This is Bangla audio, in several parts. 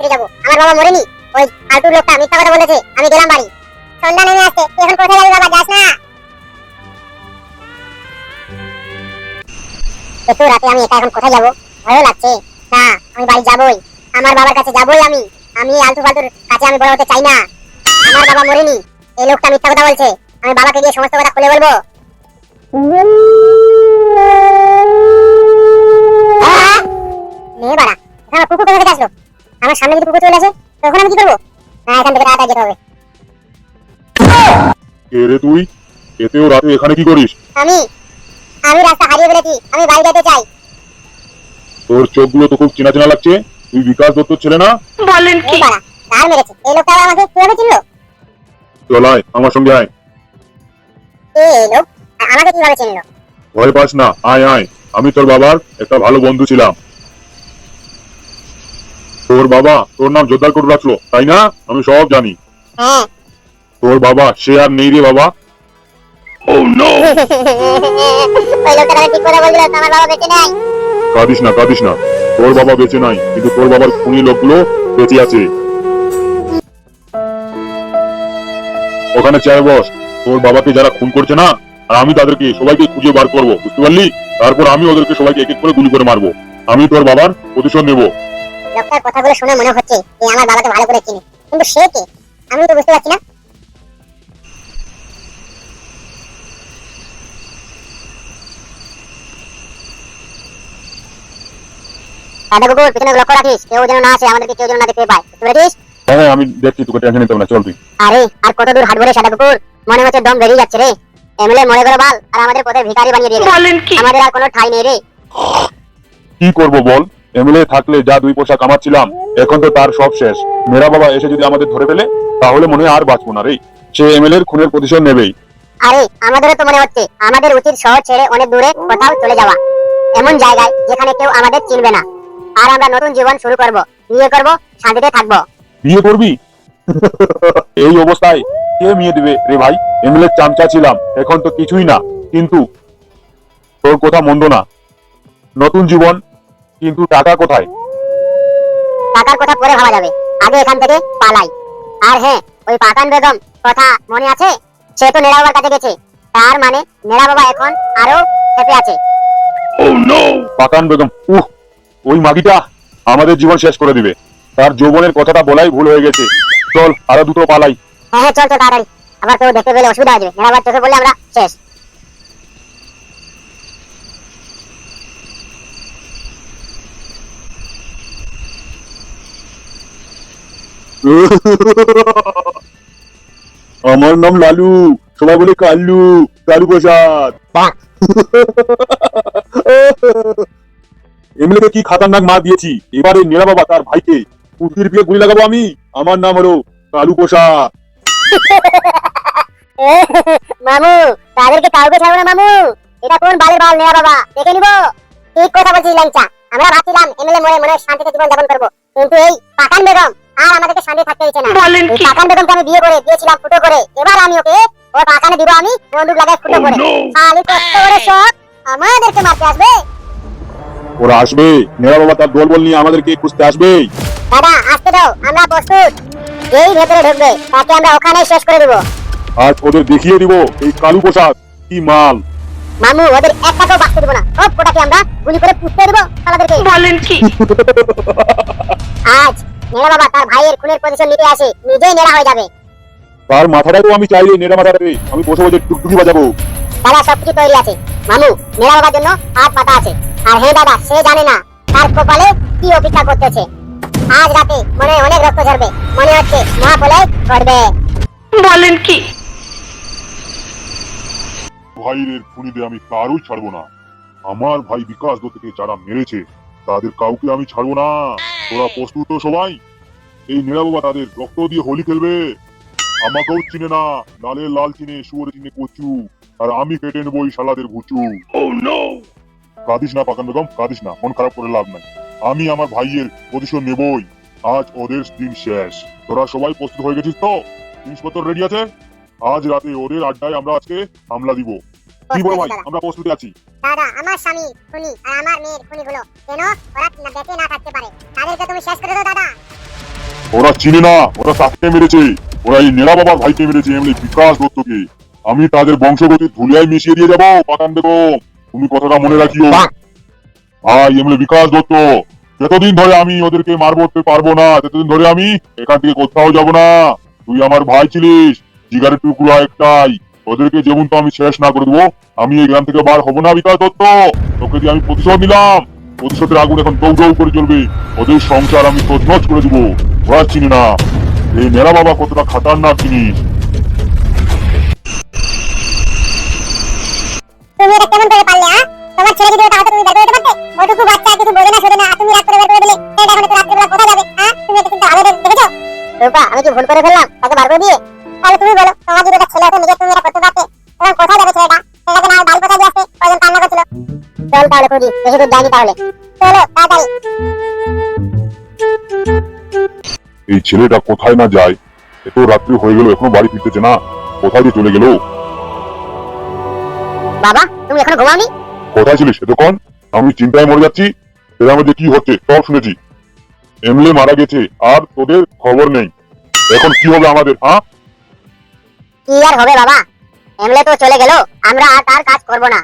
ফিরে যাব। আমার বাবা মরেনি। ওই ফালতুর লোকটা মিথ্যা কথা বলেছে। আমি গেলাম বাড়ি। সন্ধ্যা নেমে আসছে তুই এখন কোথায় যাবি বাবা? যাস না। এত রাতে আমি একা এখন কোথায় যাব? ভয়ও লাগছে। না, আমি বাড়ি যাবই। আমার বাবার কাছে যাবই আমি। আমি আলতু ফালতুর কাছে আমি বড় হতে চাই না। আমার বাবা মরেনি। এই লোকটা মিথ্যা কথা বলছে। আমি বাবাকে গিয়ে সমস্ত কথা খুলে বলব! নে বাড়া। এখানে কুকুর কোথা থেকে আসলো? আমার সামনে যদি কুকুর চলে আসে তখন আমি কি করব? না এখান থেকে তাড়াতাড়ি যেতে হবে। কে রে তুই? এতেও রাতে এখানে কি করিস? আমি আমি রাস্তা হারিয়ে ফেলেছি আমি বাড়ি যেতে চাই। তোর চোখগুলো তো খুব চেনা চেনা লাগছে। তুই বিকাশ দত্তর ছেলে না? বলেন কি? কার মেরেছে। এই লোকটা আমাকে কীভাবে চিনলো? চল আয় আমার সঙ্গে আয়। এই লোক আমাকে কীভাবে চিনলো? ভয় পাস না আয় আয়। আমি তোর বাবার একটা ভালো বন্ধু ছিলাম। তোর বাবা তোর নাম জোরদার করে রাখল তাই না? আমি সব জানি। হ্যাঁ। তোর বাবা সে আর নেই রে বাবা। Oh no! ওই লোকটা তাহলে ঠিক কথা বলছিল আমার বাবা বেঁচে নাই? কাঁদিস না কাঁদিস না। তোর বাবা বেঁচে নাই কিন্তু তোর বাবার খুনি লোকগুলো বেঁচে আছে। ওখানে চায় বস তোর বাবাকে যারা খুন করছে না আর আমি তাদেরকে সবাইকে খুঁজে বার করব বুঝতে পারলি? তারপর আমি ওদেরকে সবাইকে এক এক করে গুলি করে মারবো। আমি তোর বাবার প্রতিশোধ নেব। লোকটার কথাগুলো শুনে মনে হচ্ছে যে আমার বাবাকে ভালো করে চিনি। কিন্তু সে কে? আমি তো বুঝতে পারছি না। দাদা কুকুর পিছনে লক্ষ্য রাখিস কেউ যেন না আসে আমাদেরকে কেউ যেন না দেখতে পায়। বুঝতে পেরেছিস? হ্যাঁ হ্যাঁ, আমি দেখছি তোকে টেনশন নিতে না চল তুই। আরে আর কত দূর হাঁটবো রে সাদা কুকুর? মনে হচ্ছে দম বেরিয়ে যাচ্ছে রে। এমএলএ গেল বাল আর আমাদের পথে ভিখারি বানিয়ে দিয়ে গেল। বলেন কি? আমাদের আর কোনো ঠাই নেই রে। কি করব বল? এমএলএ থাকলে যা দুই পয়সা কামাচ্ছিলাম এখন তো তার সব শেষ। মেরা বাবা এসে যদি আমাদের ধরে ফেলে তাহলে মনে হয় আর বাঁচবো না রে। সে এমএলএ এর খুনের প্রতিশোধ নেবেই। আরে আমাদেরও তো মনে হচ্ছে আমাদের উচিত শহর ছেড়ে অনেক দূরে কোথাও চলে যাওয়া। এমন জায়গায় যেখানে কেউ আমাদের চিনবে না। আর আমরা নতুন জীবন শুরু করব বিয়ে করব শান্তিতে থাকব। বিয়ে করবি? এই অবস্থায় কে মেয়ে দিবে রে ভাই? এমএলএ চামচা ছিলাম এখন তো কিছুই না। কিন্তু তোর কথা মন্দ না। নতুন জীবন কিন্তু টাকা কোথায়? টাকার কথা পরে ভাবা যাবে। আগে এখান থেকে পালাই। আর হ্যাঁ ওই পাকান বেগম কথা মনে আছে? সে তো নেড়া বাবার কাছে গেছে। তার মানে নেড়া বাবা এখন আরও চেপে আছে। Oh no! পাকান বেগম উহ! ওই মাগিটা আমাদের জীবন শেষ করে দিবে। তার যৌবনের কথাটা বলাই ভুল হয়ে গেছে। চল আরও দুটো পালাই। হ্যাঁ হ্যাঁ চল চল তাড়াতাড়ি। আবার কেউ দেখতে পেলে অসুবিধা হয়ে যাবে। নেড়া বাবার চোখে বললে আমরা শেষ। আমার নাম লালু সবাই বলে কাল্লু কালু প্রসাদ। এমএলএ কি খাতারনাক মা দিয়েছি? এবারে নীলা বাবা তার ভাইকে কুটির বিয়ে গুলি লাগাবো আমি। আমার নাম হলো কালু প্রসাদ। মামু তাদেরকে কাউকে ছাড়বো না মামু। এটা কোন বালের বাল নেয়া বাবা? দেখে নিবো। ঠিক কথা বলছিস ল্যাংচা। আমরা ভাবছিলাম এমএলএ মরে মনে শান্তিতে জীবন যাপন করব। কিন্তু এই পাকান বেগম আর আমাদেরকে শান্তি থাকতে দিচ্ছে না। বলেন এই কি পাকান বেগমকে আমি বিয়ে করে দিয়েছিলাম ফুটো করে। এবার আমি ওকে ও পাকানে দিব আমি বন্দুক লাগাই ফুটো Oh করে। খালি কত বড় শখ আমাদেরকে মারতে আসবে। ওরা আসবে। নীলা বাবা তার দল বল নিয়ে আমাদেরকে খুঁজতে আসবে। দাদা আসতে দাও আমরা প্রস্তুত। যেই ভেতরে ঢুকবে তাকে আমরা ওখানেই শেষ করে দেবো। আর ওদের দেখিয়ে দিব এই কালু প্রসাদ কি মাল। মামু ওদের এক টাকাও বাঁচতে দেবো না। সব কোটাকে আমরা গুলি করে পুষতে দেবো তাদেরকে বলেন কি? আজ নেড়া বাবা তার ভাইয়ের খুনের প্রতিশোধ নিতে আসে নিজেই নেড়া হয়ে যাবে। তার মাথাটা আমি চাইলে নেড়া মাথাটাতে আমি বসে বসে টুকটুকি বাজাবো। দাদা সবকিছু তৈরি আছে। মামু নেড়া বাবার জন্য হাত পাতা আছে। আর দাদা সে জানে না তার কপালে কি অপেক্ষা করতেছে। আজ রাতে মনে অনেক রক্ত ঝরবে মনে হচ্ছে মহাপলয় ঘটবে। বলেন কি? ভাইয়ের খুনিদের আমি কারোই ছাড়বো না। আমার ভাই বিকাশ দত্তকে যারা মেরেছে তাদের কাউকে আমি ছাড়বো না। তোরা প্রস্তুত তো সবাই? এই নীলা বাবা তাদের রক্ত দিয়ে হোলি খেলবে। আমাকেও চিনে না লালে লাল চিনে শুয়োরে চিনে কচু। আর আমি কেটে নেব এই শালাদের ঘুচু Oh কাঁদিস না পাকান বেগম কাঁদিস না মন খারাপ করে লাভ নাই। আমি আমার ভাইয়ের প্রতিশোধ নেবই। আজ ওদের দিন শেষ। তোরা সবাই প্রস্তুত হয়ে গেছিস তো? জিনিসপত্র রেডি আছে? আজ রাতে ওদের আড্ডায় আমরা আজকে হামলা দিব। কি বলো ভাই আমরা প্রস্তুতি আছি। দাদা আমার স্বামী খুনি আর আমার মেয়ের খুনি গুলো কেন ওরা বেঁচে না থাকতে পারে? তাদেরকে তুমি শেষ করে দাও দাদা। ওরা চিনে না ওরা তাকে মেরেছে। ওরা এই নেড়া বাবার ভাইকে মেরেছে এমনি বিকাশ দত্তকে। আমি তাদের বংশগতি ধুলিয়ায় মিশিয়ে দিয়ে যাব পাকান দেবো তুমি কথাটা মনে রাখিও। ভাই এমনি বিকাশ দত্ত। যতদিন ধরে আমি ওদেরকে মারবতে পারব না ততদিন ধরে আমি এখান থেকে কোথাও যাব না। তুই আমার ভাই ছিলিস জিগারের টুকরো একটাই। ওদেরকে যেমন তো আমি শেষ না করে দেবো আমি এই গ্রাম থেকে বার হব না বিকাশ দত্ত। তোকে দিয়ে আমি প্রতিশোধ নিলাম। প্রতিশোধের আগুন এখন দৌ দৌ করে চলবে ওদের সংসার আমি তছনছ করে দিব। ওরা চিনি না। এই মেরা বাবা কতটা খাতারনাক জিনিস তুমি এটা কেমন করে পারলে হ্যাঁ তোমার ছেলে যদি ওটা হতো তুমি বের করে দিতে পারতে ওটুকু বাচ্চা কিছু বোঝে না শোনে না তুমি রাত করে বের করে দিলে সেটা এখন একটু রাত্রিবেলা কোথায় যাবে হ্যাঁ তুমি এটা কিন্তু আগে দেখেছ? রূপা আমি কি ভুল করে ফেললাম? তাকে বার করে দিয়ে তাহলে তুমি বলো তোমার যদি ছেলে হতো নিজে তুমি এটা করতে পারতে তখন কোথায় যাবে ছেলেটা? তাহলে খুঁজি বেশি দূর যাইনি তাহলে। চলো তাড়াতাড়ি। এই ছেলেটা কোথায় না যায়? এত রাত্রি হয়ে গেল এখনও বাড়ি ফিরতেছে না। কোথায় যে চলে গেল? বাবা তুমি এখনও ঘুমাওনি? কোথায় ছিলিস এতক্ষণ আমি চিন্তায় মরে যাচ্ছি। এর মধ্যে কি হচ্ছে সব শুনেছি। এমলে মারা গেছে আর তোদের খবর নেই। এখন কি হবে আমাদের হ্যাঁ কি আর হবে বাবা? এমলে তো চলে গেল আমরা আর তার কাজ করব না।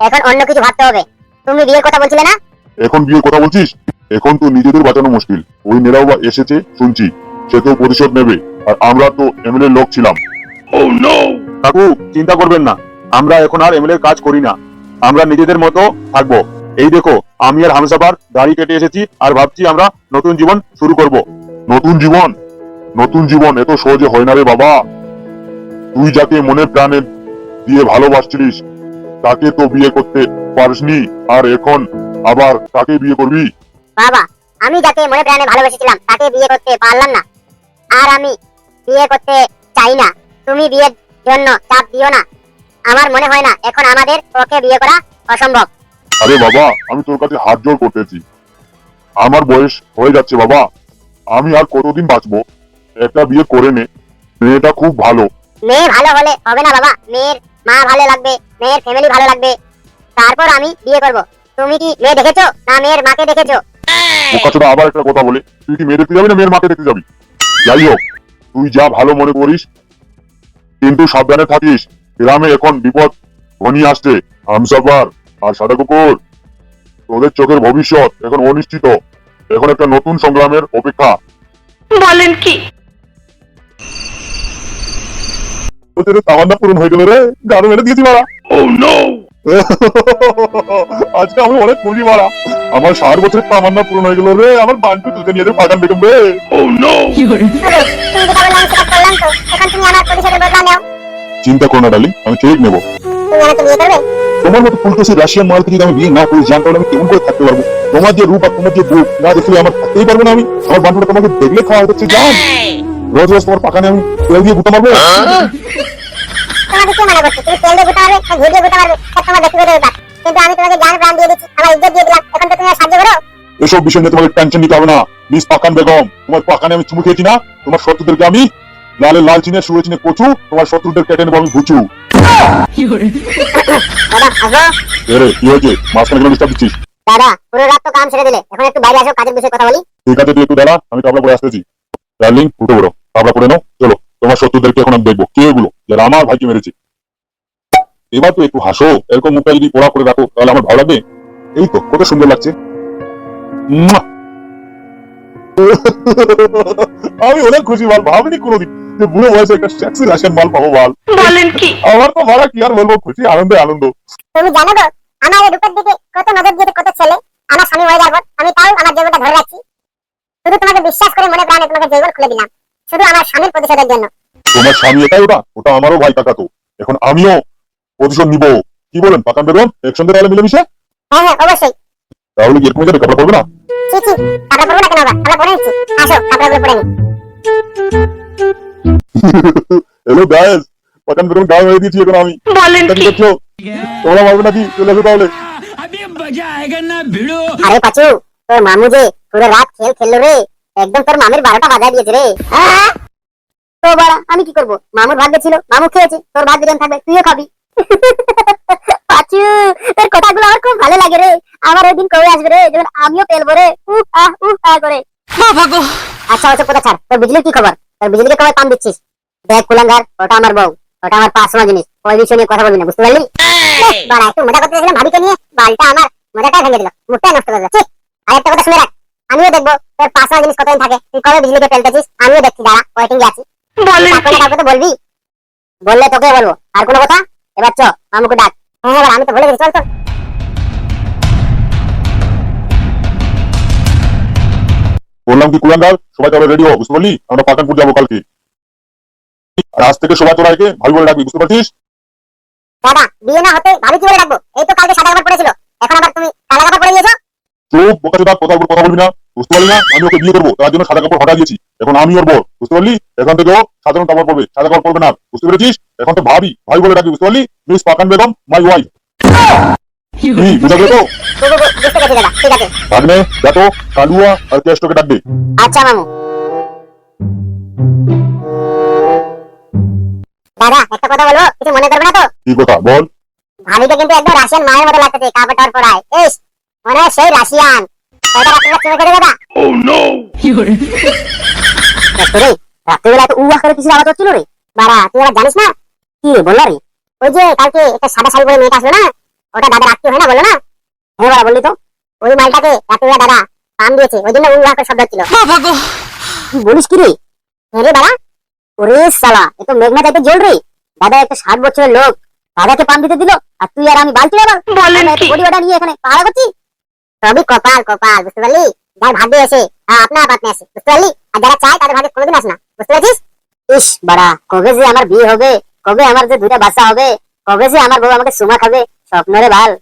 এখন অন্য কিছু ভাবতে হবে। তুমি বিয়ের কথা বলছিলে না? এখন বিয়ের কথা বলছিস? এখন তো নিজেদের বাঁচানো মুশকিল। ওই নেরাও এসেছে শুনছি। সে তো প্রতিশোধ নেবে। আর আমরা তো এমএলএ লোক ছিলাম। Oh! কাকু চিন্তা করবেন না। আমরা এখন আর এমএলএ কাজ করি না। আমরা নিজেদের মতো থাকব। এই দেখো আমি আর হামসাবার দাড়ি কেটে এসেছি আর ভাবছি আমরা নতুন জীবন শুরু করব। নতুন জীবন? নতুন জীবন এত সহজে হয় না রে বাবা। তুই যাকে মনে প্রাণে দিয়ে ভালোবাসছিলিস তাকে তো বিয়ে করতে পারিসনি। আর এখন আবার তাকে বিয়ে করবি? বাবা আমি যাকে মনে প্রাণে ভালোবেসেছিলাম তাকে বিয়ে করতে পারলাম না। আর আমি বিয়ে করতে চাই না। তুমি বিয়ের জন্য চাপ দিও না। আমার মনে হয় না এখন আমাদের ওকে বিয়ে করা অসম্ভব। আরে বাবা আমি তোর কাছে হাত জোর করতেছি। আমার বয়স হয়ে যাচ্ছে বাবা। আমি আর কতদিন বাঁচবো? একটা বিয়ে করে নে। মেয়েটা খুব ভালো। মেয়ে ভালো হলে হবে না বাবা। মেয়ের মা ভালো লাগবে। মেয়ের ফ্যামিলি ভালো লাগবে। তারপর আমি বিয়ে করব। তুমি কি মেয়ে দেখেছ? না মেয়ের মাকে দেখেছ? বোকাচোদা আবার একটা কথা বলে তুই কি মেয়ে দেখতে যাবি না মেয়ের মাকে দেখতে যাবি? যাই হোক তুই যা ভালো মনে করিস কিন্তু সাবধানে থাকিস। গ্রামে এখন বিপদ ঘনিয়ে আসছে হামসাফার আর সাদা কুকুর। তোদের চোখের ভবিষ্যৎ এখন অনিশ্চিত। এখন একটা নতুন সংগ্রামের অপেক্ষা। বলেন কি? তোদের তামান্না পূরণ হয়ে গেল রে। মেরে দিয়েছি মারা Oh no! আজকে আমি অনেক খুশি মারা আমার ষাট বছরের তামান্না পূরণ হয়ে গেল রে। আমার বান্টু তোকে নিয়ে ফাঁকান বেগম রে। Oh প্রতিশোধের বদলা নাও চিন্তা করো না ডার্লিং আমি ঠিক নেব। তোমার মতো ফুলকসি রাশিয়ান মাল থেকে যদি আমি বিয়ে না করি জানতে হলে আমি কেমন করে থাকতে পারব? তোমার যে রূপ আর তোমার যে বুক না দেখলে আমার থাকতেই পারব না আমি। আমার বান্টুটা তোমাকে দেখলে খাওয়া হচ্ছে জান? রোজ রোজ তোমার পাকানে আমি তেল দিয়ে গুটা মারবো। তোমাকে কে মানা করছে। তুমি তেল দিয়ে পারবে না ঘি দিয়ে পারবে সব তোমার ব্যক্তিগত ব্যাপার কিন্তু আমি তোমাকে জান প্রাণ দিয়ে দিচ্ছি আমার ইজ্জত দিয়ে দিলাম। এখন তো তুমি সাহায্য করো। এসব বিষয় নিয়ে তোমাকে টেনশন নিতে হবে না। মিস পাকান বেগম তোমার পাকানে আমি চুমু খেয়েছি না? তোমার শত্রুদেরকে আমি লালে লাল চিনে সুরে চিনে কচু তোমার শত্রুদের কেটে নেব আমি ঘুচু দাদা আসব? এরে কি হয়েছে? মাঝখানে কেন ডিস্টার্ব দিচ্ছিস? দাদা পুরো রাত তো কাম ছেড়ে দিলে। এখন একটু বাইরে আসো কাজের বিষয়ে কথা বলি। ঠিক আছে তুই একটু দাঁড়া আমি তাবলা পরে আসতেছি। ডার্লিং উঠে পড়ো। তাবলা পরে নাও চলো। তোমার শত্রুদেরকে এখন আমি দেখব। কে এগুলো? যারা আমার ভাইকে মেরেছে। এবার তো একটু হাসো। এরকম মুখটা যদি পোড়া করে রাখো তাহলে আমার ভালো লাগবে। এই তো কত সুন্দর লাগছে! আমি অনেক খুশি বল। ভাবিনি কোনোদিন যে বুড়ো বয়সে একটা সেক্সি রাশিয়ান মাল পাবো বল। বলেন কি? আমার তো ভাড়া কি আর বলব? খুশি আনন্দে আনন্দ। তুমি জানো তো আমার এই রূপের দিকে কত নজর দিয়েছে কত ছেলে। আমার স্বামী হয়ে যাব আমি তাও আমার জীবনটা ধরে রাখছি। শুধু তোমাকে বিশ্বাস করে মনে প্রাণে তোমাকে জীবন খুলে দিলাম। শুধু আমার স্বামীর প্রতিশোধের জন্য তোমার স্বামী এটাই ওটা ওটা আমারও ভাই কাকা তো এখন আমিও প্রতিশোধ নিব কি বলেন পাকান বেগম একসঙ্গে তাহলে মিলেমিশে হ্যাঁ হ্যাঁ অবশ্যই তাহলে কি এরকম যাবে কাপড় পরবে না ছি ছি কাপড় পরবো না কেন আবার আমরা পরে নিচ্ছি আসো কাপড়গুলো পরে নি হ্যালো গাইস পাকান বেগম গায়ে হয়ে দিয়েছি এখন আমি বলেন তা কি কি করছো তোমরা মারবে নাকি চলে আসো তাহলে अभी मजा आएगा ना भिड़ो আরে পাচু তোর মামু যে পুরো রাত খেল খেললো রে একদম তোর মামির বারোটা বাজায় দিয়েছে রে। হ্যাঁ? তো বাড়া আমি কি করব? মামুর ভাগ্যে ছিল মামু খেয়েছে তোর ভাগ্যে যেন থাকবে তুইও খাবি। পাচু তোর কথাগুলো আমার খুব ভালো লাগে রে। আমার ওই দিন কবে আসবে রে? যখন আমিও পেলবো রে। উহ আহ উহ আহ করে। আচ্ছা কথা ছাড়? তোর বিজলির কি খবর? তোর বিজলিকে কবে পাম দিচ্ছিস? দেখ কুলাঙ্গার ওটা আমার বউ ওটা আমার পার্সোনাল জিনিস। ওই বিষয় নিয়ে কথা বলবি না বুঝতে পারলি? বাড়া একটু মজা করতে গেছিলাম ভাবিকে নিয়ে বালটা আমার মজাটাই ভেঙে দিল। মুখটাই নষ্ট করে দিল। ঠিক আর একটা কথা শুনে রাখ। আমিও দেখব তোর পার্সোনাল জিনিস কতদিন থাকে। তুই কবে বিজলিকে ফেলতেছিস? আমিও দেখছি দাঁড়া ওয়েটিং এ আছি। কাউকে তো বলবি? বললে তোকে বলব। আর কোনো কথা? এবার চ মামুকে ডাক। হ্যাঁ এবার আমি তো বলে গেছি চল চল। বললাম কি কুলাঙ্গার? সবাই তবে রেডি হো বুঝতে পারলি? আমরা পাঠানপুর যাব কালকে। আর আজ থেকে সবাই তোরা একে ভাই বলে ডাকবি বুঝতে পারছিস? দাদা বিয়ে না হতে ভাবি কি বলে রাখব এই তো কালকে সাদা কাপড় পরেছিল। এখন আবার তুমি কালা কাপড় পরে নিয়েছো? চোখ বোকা চোদা কথা বলবি না। বুঝতে পারলি না? আমি ওকে বিয়ে করব। তার জন্য সাদা কাপড় হটা দিয়েছি। এখন আমি ওর বর বুঝতে পারলি? এখন থেকে ও সাধারণ কাপড় পরবে। সাদা কাপড় পরবে না। বুঝতে পেরেছিস? এখন তো ভাবি ভাই বলে ডাকবি বুঝতে পারলি? Miss Pakan Begum my wife বুঝা গেল তো? ভাগ্নে দেখো কালুয়া আর কেষ্টকে ডাকবে। আচ্ছা মামু। দাদা একটা কথা বলব? কিছু মনে করবে না তো? কি কথা? বল। ভাবিকে কিন্তু একদম রাশিয়ান মায়ের মতো লাগতেছে কাপড় টাপড় পরায়। ইস মনে হয় সেই রাশিয়ান। Oh no! রে রাত্রিবেলা তো উয়া করে কিছু আওয়াজ হচ্ছিল রে? বাড়া তুই আবার জানিস না? কি বলল রে? ওই যে কালকে একটা সাদা শাড়ি পরে মেয়েটা আসলো না? ওটা দাদা রাত্রি হয় না বলল না? হ্যাঁ বাড়া বললি তো। ওই মালটাকে রাত্রিবেলা দাদা পাম দিয়েছে ওই জন্য উয়া করে শব্দ হচ্ছিল। কি বলিস কি রে? হ্যাঁ রে বাড়া। ওরে সালা এ তো মেঘনা যাইতে জল রে। দাদা একটা ষাট বছরের লোক দাদাকে পাম দিতে দিল আর তুই আর আমি বালতি বলেন ওটা নিয়ে এখানে পাহাড় করছি? সবই কপাল কপাল, বুঝতে পারলি? যার ভাগ্যে এসে আপনা আপনি আসে বুঝতে পারলি? আর যারা চায়, তাদের ভাগ্যে কোনোদিন আসে না, বুঝতে পারছিস? ইস, বাড়া, কবে যে আমার বিয়ে হবে, কবে আমার যে দুটা বাচ্চা হবে, কবে যে আমার বউ আমাকে সুমা খাবে স্বপ্ন রে ভালো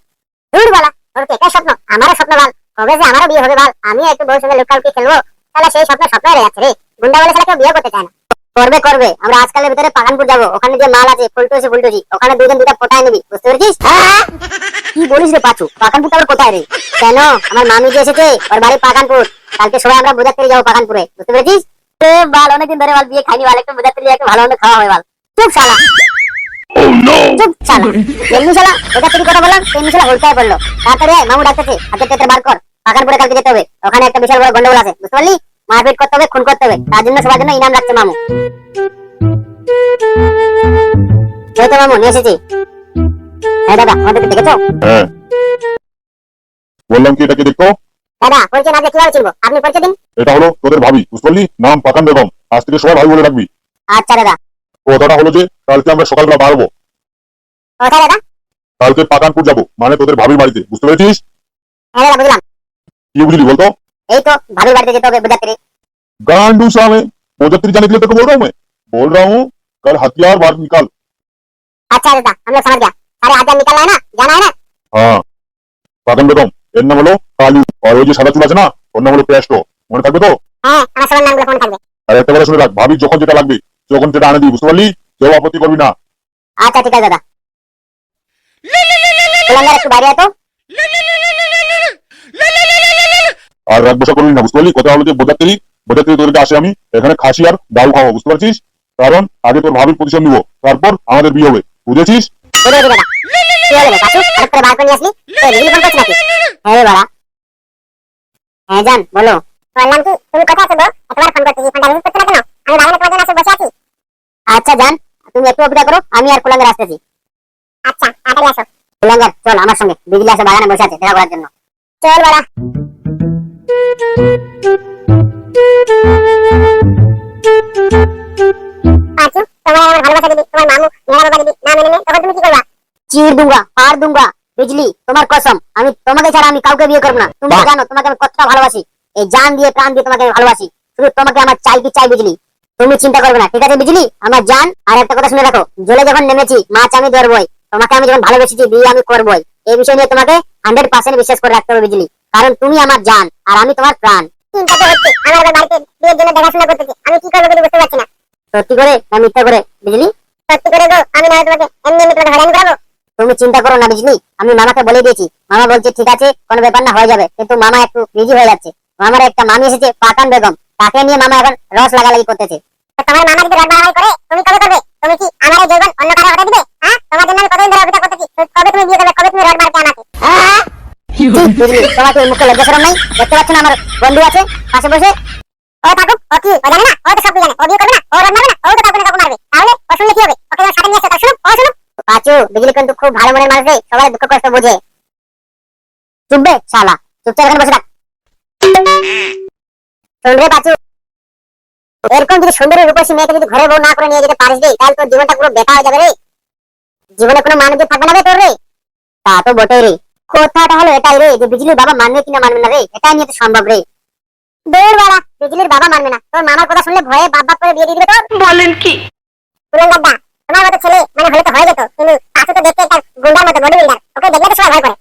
দূর বালা তোর তো এটাই স্বপ্ন, আমারও স্বপ্ন ভালো কবে যে আমারও বিয়ে হবে ভালো আমি একটু বউর সঙ্গে লুকালুকি খেলব, তাহলে সেই স্বপ্ন স্বপ্ন রয়ে যাচ্ছে রে। গুন্ডা বলে সেটা কেউ বিয়ে করতে চায় না। করবে করবে। আমরা আজকালের ভিতরে পাকানপুর যাব। ওখানে যে মাল আছে ফুলটুসি ফুলটুসি ওখানে দুজন দুটা পটায় নিবি বুঝতে পেরেছিস? হ্যাঁ। কি বলিস রে পাচু? পাকানপুর আবার কোথায় রে? কেন? আমার মামি যে এসেছে ওর বাড়ি পাকানপুর কালকে সবাই আমরা বুঝাতে যাব পাকানপুরে বুঝতে পেরেছিস? বাল অনেকদিন ধরে বাল বিয়ে খাইনি বাল। একটু বুঝাতে একটু ভালো মন্দ খাওয়া হয় বাল। চুপ শালা। Oh চুপ শালা। এমনি শালা ওটা তুই কথা বললাম তেমনি শালা উল্টায় পড়ল। তাড়াতাড়ি মামু ডাকতেছে হাতে পেতে বার কর। পাকানপুরে কালকে যেতে হবে। ওখানে একটা বিশাল বড় গন্ডগোল আছে বুঝতে পারলি? মারপিট করতে হবে খুন করতে হবে। তার জন্য সবার জন্য ইনাম রাখছে মামু। এই তো মামু নিয়ে এসেছি। হ্যাঁ দাদা আমাদেরকে দেখেছ? হ্যাঁ। বললাম কি এটাকে দেখো দাদা পরিচয় না কীভাবে চিনবো? আপনি পরিচয় দিন। এটা হলো তোদের ভাবি বুঝতে পারলি? নাম পাকান বেগম। আজ থেকে সবাই ভাই বলে ডাকবি। আচ্ছা দাদা। কথাটা হলো যে কালকে আমরা সকালবেলা বাড়বো। কোথায় দাদা? কালকে পাকানপুর যাব মানে তোদের ভাবির বাড়িতে। বুঝতে পেরেছিস? হ্যাঁ দাদা বুঝলাম। কি বুঝলি বলতো? এই তো ভাবির বাড়িতে যেতে হবে বুঝাতে गांडू सा मैं पचहत्तर जाने के लिए तो बोल रहा हूँ मैं बोल रहा हूँ कल हथियार बाहर निकाल अच्छा दादा हम लोग समझ गया सारे हाथ निकलना है ना जाना है ना হ্যাঁ পাকান বেগম এর নাম হলো কালু আর ওই যে সাদা চুল আছে না ওর নাম হলো পেস্টো মনে থাকবে তো হ্যাঁ আমার সবার নামগুলো ফোন থাকবে আর একটা কথা শুনে রাখ ভাবি যখন যেটা লাগবে যখন যেটা আনে দিই বুঝতে পারলি কেউ আপত্তি করবি না আচ্ছা ঠিক আছে দাদা কুলাঙ্গার একটু বাইরে আয় তো আর রাগ বসা করবি না, বুঝতে পারলি? কথা হলো যে বোঝাতেই বোঝাতেই তোদেরকে আসে আমি, এখানে খাসি আর ডাল খাওয়াবো, বুঝতে পারছিস? কারণ আগে তোর ভাবির পজিশন নিবো, তারপর আমাদের বিয়ে হবে, বুঝেছিস? জান তুমি আমি বসে আচ্ছা জান, তুমি একটু অপেক্ষা করো, আমি আর কুলাঙ্গার আসতেছি। আচ্ছা চল আমার সঙ্গে বিজলি আসে বাগানে বসে আছে, দেখা করার জন্য। চল বাড়া। তোমার কসম আমি তোমাকে ছাড়া আমি কাউকে বিয়ে না। তুমি জানো তোমাকে আমি কতটা ভালোবাসি। এই জান দিয়ে প্রাণ দিয়ে তোমাকে ভালোবাসি। শুধু তোমাকে আমার চাই তুমি চিন্তা করবে না ঠিক আছে আমার জান আর একটা কথা শুনে রাখো জলে যখন নেমেছি মাছ আমি ধরবই। তোমাকে আমি যখন ভালোবেসেছি বিয়ে আমি করবই। এই বিষয় নিয়ে তোমাকে হান্ড্রেড পার্সেন্ট বিশ্বাস করে রাখতে হবে বিজলি কারণ তুমি আমার জান আর আমি তোমার প্রাণ। চিন্তা তো হচ্ছে। আমার বাড়িতে বিয়ের জন্য দেখাশোনা করতেছি। আমি কি করব কিছু বুঝতে পারছি না। সত্যি করে না মিথ্যা করে বিজলি সত্যি করে গো আমি না তোমাকে এমনি এমনি তোমাকে হয়রানি করাবো? তুমি চিন্তা করো না বিজলি আমি মামাকে বলে দিয়েছি। মামা বলছে ঠিক আছে কোনো ব্যাপার না হয়ে যাবে। কিন্তু মামা একটু বিজি হয়ে যাচ্ছে। মামার একটা মামি এসেছে পাকান বেগম। তাকে নিয়ে মামা এখন রস লাগালাগি করতেছে। তোমার মামা যদি রস লাগালাগি করে তুমি কবে করবে? তুমি কি আমার জীবন অন্য কারও হতে দিবে? হ্যাঁ? তোমার জন্য আমি কতদিন ধরে অপেক্ষা করতেছি? কবে তুমি বিয়ে করবে? কবে তুমি রস মারতে আমাকে? এরকম যদি সুন্দরী রূপসী মেয়েকে যদি ঘরে বউ না করে নিয়ে যেতে পারিস রে, তাহলে তোর জীবনটা পুরো বেকার হয়ে যাবে রে। জীবনে কোনো মানুষ থাকবে না তোর রে। তা তো বটে রে। কথাটা হলো এটাই রে যে বিজলির বাবা মানবে কিনা মানবে না রে? এটাই নিয়ে তো সম্ভব রে। দৌড় বাড়া বিজলির বাবা মানবে না। তোর মামার কথা শুনলে ভয়ে বাপ বাপ করে বিয়ে দিয়ে দিবে তোর? বলেন কি? পুরন দাদা তোমার মতো ছেলে মানে হলে তো হয়ে যেত। কিন্তু পাশে তো দেখতে একটা গুন্ডার মতো বডি বিল্ডার ওকে দেখলে তো সবাই ভয় করে।